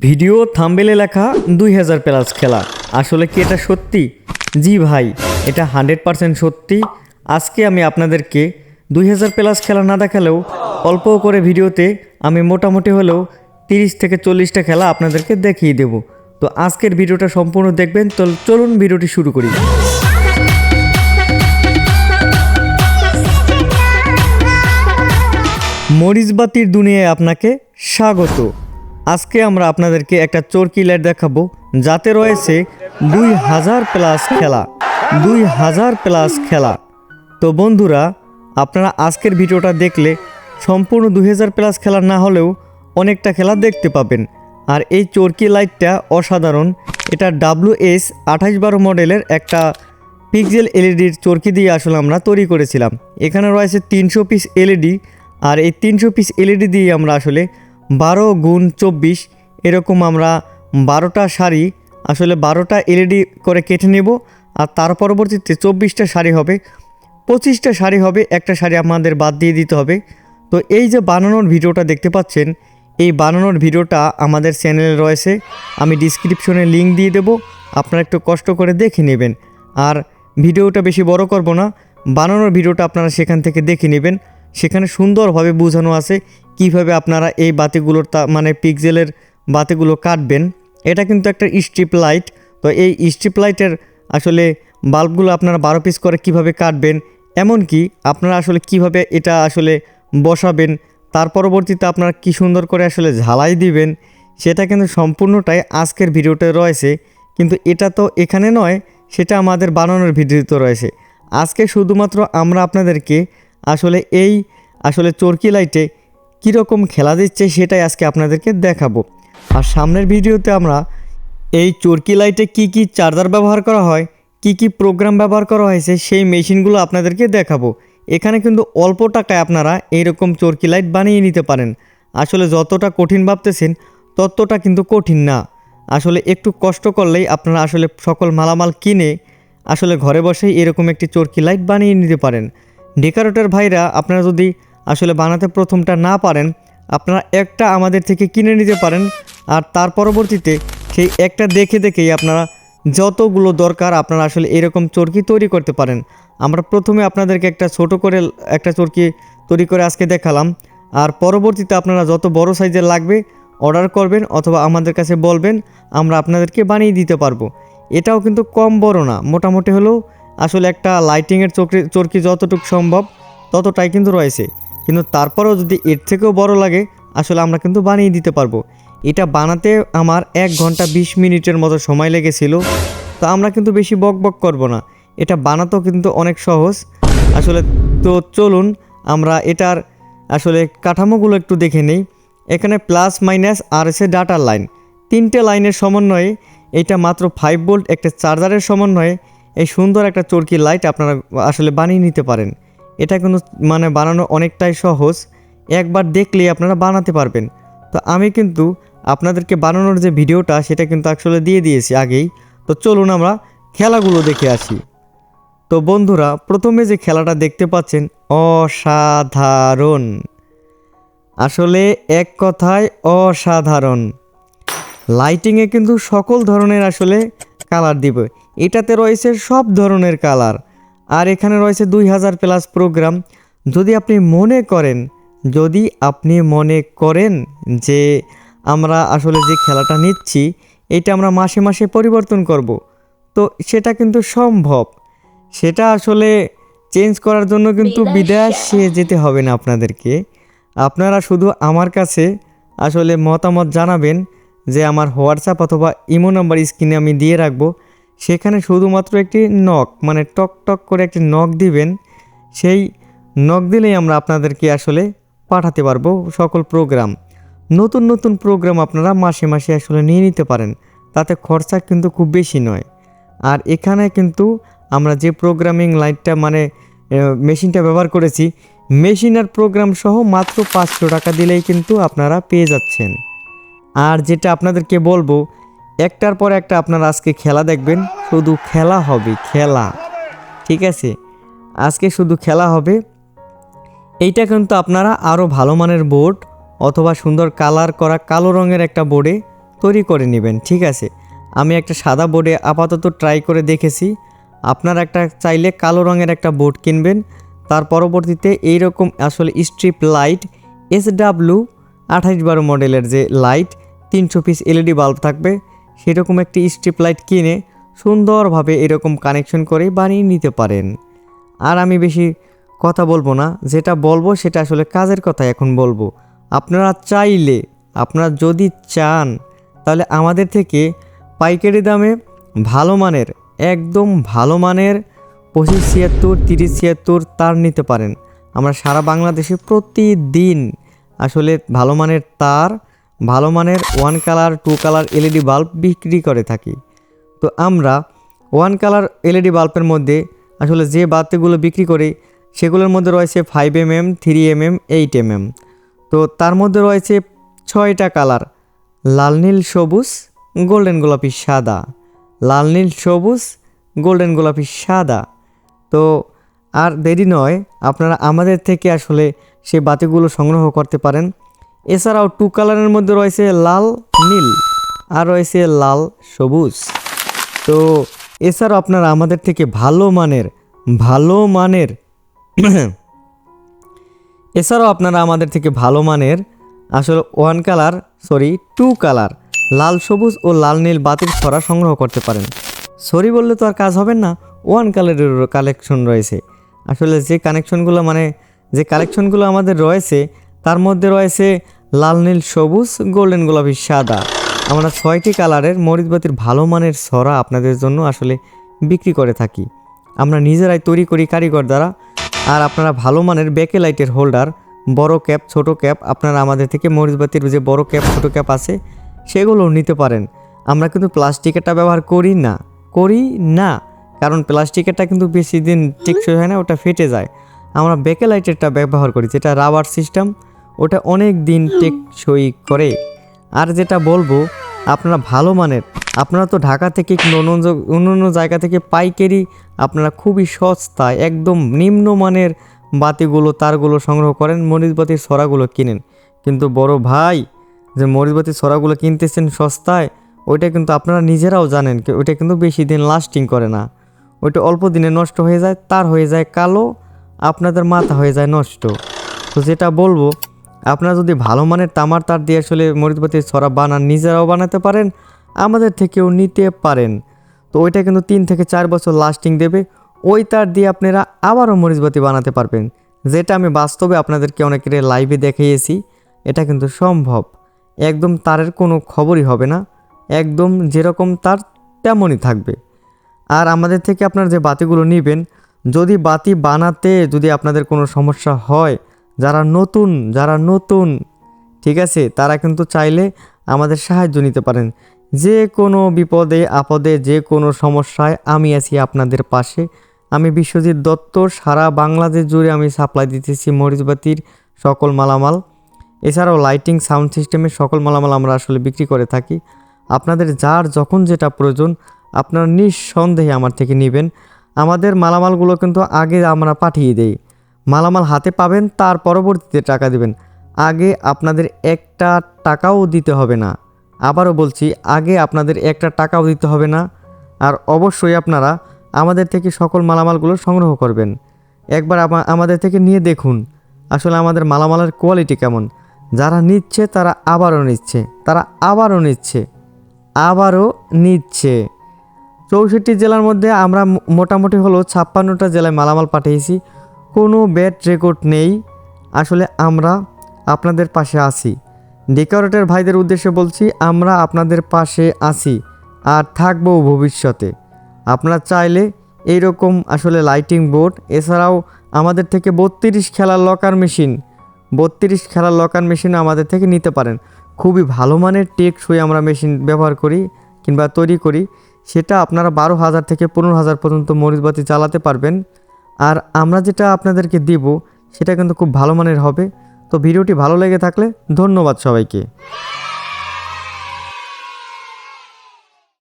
Video, থাম্বেলে লেখা, দুই হাজার প্লাস খেলা। আসলে কি এটা সত্যি? জি ভাই, এটা হান্ড্রেড পারসেন্ট সত্যি। আজকে আমি আপনাদেরকে দুই হাজার প্লাস খেলা না দেখালেও অল্প করে ভিডিওতে আমি মোটামুটি হলেও তিরিশ থেকে চল্লিশটা খেলা আপনাদেরকে দেখিয়ে দেব। তো আজকের ভিডিওটা সম্পূর্ণ দেখবেন, তো চলুন ভিডিওটি শুরু করি। মরিচবাতির দুনিয়ায় আপনাকে স্বাগত। আজকে আমরা আপনাদেরকে একটা চরকি লাইট দেখাবো, যাতে রয়েছে দুই হাজার প্লাস খেলা, দুই হাজার প্লাস খেলা। তো বন্ধুরা, আপনারা আজকের ভিডিওটা দেখলে সম্পূর্ণ দুই হাজার প্লাস খেলা না হলেও অনেকটা খেলা দেখতে পাবেন। আর এই চরকি লাইটটা অসাধারণ, এটা ডাব্লু এস আঠাশ বারো মডেলের একটা পিক্সেল এলইডির চরকি দিয়ে আসলে আমরা তৈরি করেছিলাম। এখানে রয়েছে তিনশো পিস এলইডি, আর এই তিনশো পিস এলইডি দিয়ে আমরা আসলে বারো গুণ চব্বিশ, এরকম আমরা বারোটা শাড়ি, আসলে বারোটা এলইডি করে কেটে নেব, আর তার পরবর্তীতে চব্বিশটা শাড়ি হবে। পঁচিশটা শাড়ি হবে, একটা শাড়ি আমাদের বাদ দিয়ে দিতে হবে। তো এই যে বানানোর ভিডিওটা দেখতে পাচ্ছেন, এই বানানোর ভিডিওটা আমাদের চ্যানেলে রয়েছে। আমি ডিসক্রিপশনে লিঙ্ক দিয়ে দেব, আপনারা একটু কষ্ট করে দেখে নেবেন। আর ভিডিওটা বেশি বড় করব না, বানানোর ভিডিওটা আপনারা সেখান থেকে দেখে নেবেন। সেখানে সুন্দরভাবে বোঝানো আছে কীভাবে আপনারা এই বাতিগুলোর তা মানে পিক্সেলের বাতিগুলো কাটবেন। এটা কিন্তু একটা স্ট্রিপ লাইট তো এই স্ট্রিপ লাইটের আসলে বাল্বগুলো আপনারা বারো পিস করে কীভাবে কাটবেন, এমনকি আপনারা আসলে কীভাবে এটা আসলে বসাবেন, তার পরবর্তীতে আপনারা কি সুন্দর করে আসলে ঝালাই দিবেন, সেটা কিন্তু সম্পূর্ণটাই আজকের ভিডিওতে রয়েছে। কিন্তু এটা তো এখানে নয়, সেটা আমাদের বানানোর ভিডিওতে রয়েছে। আজকে শুধুমাত্র আমরা আপনাদেরকে আসলে এই, আসলে চরকি লাইটে কীরকম খেলা দিচ্ছে সেটাই আজকে আপনাদেরকে দেখাবো। আর সামনের ভিডিওতে আমরা এই চরকি লাইটে কি কি চার্জার ব্যবহার করা হয়, কি কি প্রোগ্রাম ব্যবহার করা হয়েছে সেই মেশিনগুলো আপনাদেরকে দেখাবো। এখানে কিন্তু অল্প টাকায় আপনারা এইরকম চরকি লাইট বানিয়ে নিতে পারেন। আসলে যতটা কঠিন ভাবতেছেন, ততটা কিন্তু কঠিন না। আসলে একটু কষ্ট করলেই আপনারা আসলে সকল মালামাল কিনে আসলে ঘরে বসেই এরকম একটি চরকি লাইট বানিয়ে নিতে পারেন। ডেকারেটর ভাইরা আপনারা যদি আসলে বানাতে প্রথমটা না পারেন, আপনারা একটা আমাদের থেকে কিনে নিতে পারেন আর তার পরবর্তীতে সেই একটা দেখে দেখেই আপনারা যতগুলো দরকার আপনারা আসলে এরকম চরকি তৈরি করতে পারেন। আমরা প্রথমে আপনাদেরকে একটা ছোট করে একটা চরকি তৈরি করে আজকে দেখালাম। আর পরবর্তীতে আপনারা যত বড় সাইজের লাগবে অর্ডার করবেন অথবা আমাদের কাছে বলবেন, আমরা আপনাদেরকে বানিয়ে দিতে পারব। এটাও কিন্তু কম বড় না, মোটামুটি হলেও আসলে একটা লাইটিংয়ের চরকি চরকি যতটুকু সম্ভব, ততটাই কিন্তু রয়েছে। কিন্তু তারপরেও যদি এর থেকেও বড় লাগে, আসলে আমরা কিন্তু বানিয়ে দিতে পারব। এটা বানাতে আমার এক ঘণ্টা বিশ মিনিটের মতো সময় লেগেছিল, তো আমরা কিন্তু বেশি বক বক করব না। এটা বানাতেও কিন্তু অনেক সহজ। আসলে তো চলুন, আমরা এটার আসলে কাঠামোগুলো একটু দেখে নেই। এখানে প্লাস মাইনাস আর এসে ডাটার লাইন তিনটে লাইনের সমন্বয়ে, এটা মাত্র ফাইভ ভোল্ট একটা চার্জারের সমন্বয়ে এই সুন্দর একটা চরকি লাইট আপনারা আসলে বানিয়ে নিতে পারেন। এটা কিন্তু মানে বানানো অনেকটাই সহজ। একবার দেখলেই আপনারা বানাতে পারবেন। তো আমি কিন্তু আপনাদেরকে বানানোর যে ভিডিওটা, সেটা কিন্তু আসলে দিয়ে দিয়েছি আগেই। তো চলুন আমরা খেলাগুলো দেখে আসি। তো বন্ধুরা, প্রথমে যে খেলাটা দেখতে পাচ্ছেন, অসাধারণ। আসলে এক কথায় অসাধারণ। লাইটিংয়ে কিন্তু সকল ধরনের আসলে কালার দিবে। এটাতে রয়েছে সব ধরনের কালার। আর এখানে রয়েছে দুই হাজার প্লাস প্রোগ্রাম। যদি আপনি মনে করেন যদি আপনি মনে করেন যে আমরা আসলে যে খেলাটা নিচ্ছি এটা আমরা মাসে মাসে পরিবর্তন করব তো সেটা কিন্তু সম্ভব। সেটা আসলে চেঞ্জ করার জন্য কিন্তু বিদেশে যেতে হবে না আপনাদেরকে। আপনারা শুধু আমার কাছে আসলে মতামত জানাবেন যে আমার হোয়াটসঅ্যাপ অথবা ইমো নাম্বার স্ক্রিনে আমি দিয়ে রাখব। সেখানে শুধুমাত্র একটি নক মানে টক টক করে একটি নক দিবেন, সেই নক দিলেই আমরা আপনাদেরকে আসলে পাঠাতে পারব সকল প্রোগ্রাম। নতুন নতুন প্রোগ্রাম আপনারা মাসে মাসে আসলে নিয়ে নিতে পারেন, তাতে খরচা কিন্তু খুব বেশি নয়। আর এখানে কিন্তু আমরা যে প্রোগ্রামিং লাইটটা মানে মেশিনটা ব্যবহার করেছি মেশিন আর প্রোগ্রাম সহ মাত্র পাঁচশো টাকা দিলেই কিন্তু আপনারা পেয়ে যাচ্ছেন। আর যেটা আপনাদেরকে বলব একটার পর একটা আপনারা আজকে খেলা দেখবেন, শুধু খেলা হবে, খেলা। ঠিক আছে? আজকে শুধু খেলা হবে। এইটা কিন্তু আপনারা আরও ভালো মানের বোর্ড অথবা সুন্দর কালার করা কালো রঙের একটা বোর্ডে তৈরি করে নেবেন, ঠিক আছে? আমি একটা সাদা বোর্ডে আপাতত ট্রাই করে দেখেছি। আপনার একটা চাইলে কালো রঙের একটা বোর্ড কিনবেন। তার পরবর্তীতে এইরকম আসলে স্ট্রিপ লাইট এস ডাব্লু আঠাইশ বারো মডেলের যে লাইট তিনশো পিস এলইডি বাল্ব থাকবে। সেরকম একটি স্ট্রিপ লাইট কিনে সুন্দরভাবে এরকম কানেকশন করে বানিয়ে নিতে পারেন। আর আমি বেশি কথা বলব না, যেটা বলব সেটা আসলে কাজের কথা এখন বলব। আপনারা চাইলে, আপনারা যদি চান, তাহলে আমাদের থেকে পাইকারি দামে ভালো মানের, একদম ভালো মানের পঁচিশ ছিয়াত্তর, তিরিশ ছিয়াত্তর তার নিতে পারেন। আমরা সারা বাংলাদেশে প্রতিদিন আসলে ভালো মানের তার ভালো মানের one colour, two colour LED bulb বিক্রি করে থাকি। তো আমরা ওয়ান কালার এলইডি বাল্বের মধ্যে আসলে যে বাতিগুলো বিক্রি করি, সেগুলোর মধ্যে রয়েছে five M M three M M eight M M তো তার মধ্যে রয়েছে ছয়টা কালার, লাল, নীল, সবুজ, গোল্ডেন গোলাপি, সাদা। লাল, নীল, সবুজ, গোল্ডেন গোলাপি, সাদা। তো আর দেরি নয়, আপনারা আমাদের থেকে আসলে সেই বাতিগুলো সংগ্রহ করতে পারেন। এছাড়াও টু কালারের মধ্যে রয়েছে লাল, নীল, আর রয়েছে লাল, সবুজ। তো এছাড়াও আপনারা আমাদের থেকে ভালো মানের ভালো মানের, এছাড়াও আপনারা আমাদের থেকে ভালো মানের আসলে one colour sorry two colour লাল, সবুজ ও লাল, নীল বাতির ছড়া সংগ্রহ করতে পারেন। সরি বললে তো আর কাজ হবে না ওয়ান কালারের কালেকশন রয়েছে। আসলে যে কানেকশনগুলো মানে যে কালেকশনগুলো আমাদের রয়েছে, তার মধ্যে রয়েছে লাল, নীল, সবুজ, গোল্ডেন গোলাপি, সাদা। আমরা ছয়টি কালারের মরিচবাতির ভালো মানের সরা আপনাদের জন্য আসলে বিক্রি করে থাকি। আমরা নিজেরাই তৈরি করি কারিগর দ্বারা। আর আপনারা ভালো মানের ব্যাকে লাইটের হোল্ডার, বড় ক্যাপ, ছোট ক্যাপ, আপনারা আমাদের থেকে মরিচবাতির যে বড় ক্যাপ, ছোট ক্যাপ আছে, সেগুলোও নিতে পারেন। আমরা কিন্তু প্লাস্টিকেরটা ব্যবহার করি না। করি না। কারণ প্লাস্টিকেরটা কিন্তু বেশি দিন টেকসই হয় না, ওটা ফেটে যায়। আমরা ব্যাকে লাইটেরটা ব্যবহার করি, যেটা রাবার সিস্টেম। ওটা অনেক দিন টেকসই করে। আর যেটা বলব, আপনারা ভালো মানের, আপনারা তো ঢাকা থেকে অন্য অন্য জায়গা থেকে পাইকারি আপনারা খুবই সস্তায় একদম নিম্নমানের বাতিগুলো, তারগুলো সংগ্রহ করেন, মরিচবাতির ছড়াগুলো কিনেন। কিন্তু বড় ভাই, যে মরিচবাতির ছড়াগুলো কিনতেছেন সস্তায়, ওইটা কিন্তু আপনারা নিজেরাও জানেন ওইটা কিন্তু বেশি দিন লাস্টিং করে না। ওইটা অল্প দিনে নষ্ট হয়ে যায়, তার হয়ে যায় কালো, আপনাদের মাথা হয়ে যায় নষ্ট। তো যেটা বলব আপনারা যদি ভালো মানের তামার তার দিয়ে আসলে মরিচবাতির ছড়া বানান, নিজেরাও বানাতে পারেন, আমাদের থেকেও নিতে পারেন। তো ওইটা কিন্তু তিন থেকে চার বছর লাস্টিং দেবে। ওই তার দিয়ে আপনারা আবারও মরিচবাতি বানাতে পারবেন। যেটা আমি বাস্তবে আপনাদেরকে অনেকের লাইভে দেখিয়েছি, এটা কিন্তু সম্ভব। একদম তারের কোনো খবরই হবে না। একদম যেরকম তার তেমনই থাকবে। আর আমাদের থেকে আপনার যে বাতিগুলো নেবেন, যদি বাতি বানাতে যদি আপনাদের কোনো সমস্যা হয় যারা নতুন যারা নতুন, ঠিক আছে, তারা কিন্তু চাইলে আমাদের সাহায্য নিতে পারেন। যে কোনো বিপদে, আপদে, যে কোনো সমস্যায় আমি আছি আপনাদের পাশে। আমি বিশ্বজিৎ দত্ত, সারা বাংলাদেশ জুড়ে আমি সাপ্লাই দিতেছি মরিচবাতির সকল মালামাল। এছাড়াও লাইটিং সাউন্ড সিস্টেমের সকল মালামাল আমরা আসলে বিক্রি করে থাকি। আপনাদের যার যখন যেটা প্রয়োজন, আপনারা নিঃসন্দেহে আমার থেকে নেবেন। আমাদের মালামালগুলো কিন্তু আগে আমরা পাঠিয়ে দেই। মালামাল হাতে পাবেন, তার পরবর্তীতে টাকা দিবেন। আগে আপনাদের একটা টাকাও দিতে হবে না। আবারও বলছি, আগে আপনাদের একটা টাকাও দিতে হবে না। আর অবশ্যই আপনারা আমাদের থেকে সকল মালামালগুলো সংগ্রহ করবেন। একবার আমাদের থেকে নিয়ে দেখুন, আসলে আমাদের মালামালের কোয়ালিটি কেমন। যারা নিচ্ছে, তারা আবারও নিচ্ছে, তারা আবারও নিচ্ছে আবারও নিচ্ছে। চৌষট্টি জেলার মধ্যে আমরা মোটামুটি হলো ছাপ্পান্নটা জেলায় মালামাল পাঠিয়েছি। কোনো ব্যাড রেকর্ড নেই। আসলে আমরা আপনাদের পাশে আছি। ডেকোরেটর ভাইদের উদ্দেশ্যে বলছি, আমরা আপনাদের পাশে আছি আর থাকব ভবিষ্যতে। আপনারা চাইলে এইরকম আসলে লাইটিং বোর্ড এছাড়াও আমাদের থেকে বত্রিশ খেলার লকার মেশিন বত্রিশ খেলার লকার মেশিন আমাদের থেকে নিতে পারেন। খুবই ভালো মানের টেকসই আমরা মেশিন ব্যবহার করি কিংবা তৈরি করি। সেটা আপনারা বারো হাজার থেকে পনেরো হাজার পর্যন্ত মরিচবাতি চালাতে পারবেন। আর আমরা যেটা আপনাদেরকে দেব, সেটা কিন্তু খুব ভালো মানের হবে। তো ভিডিওটি ভালো লেগে থাকলে ধন্যবাদ সবাইকে।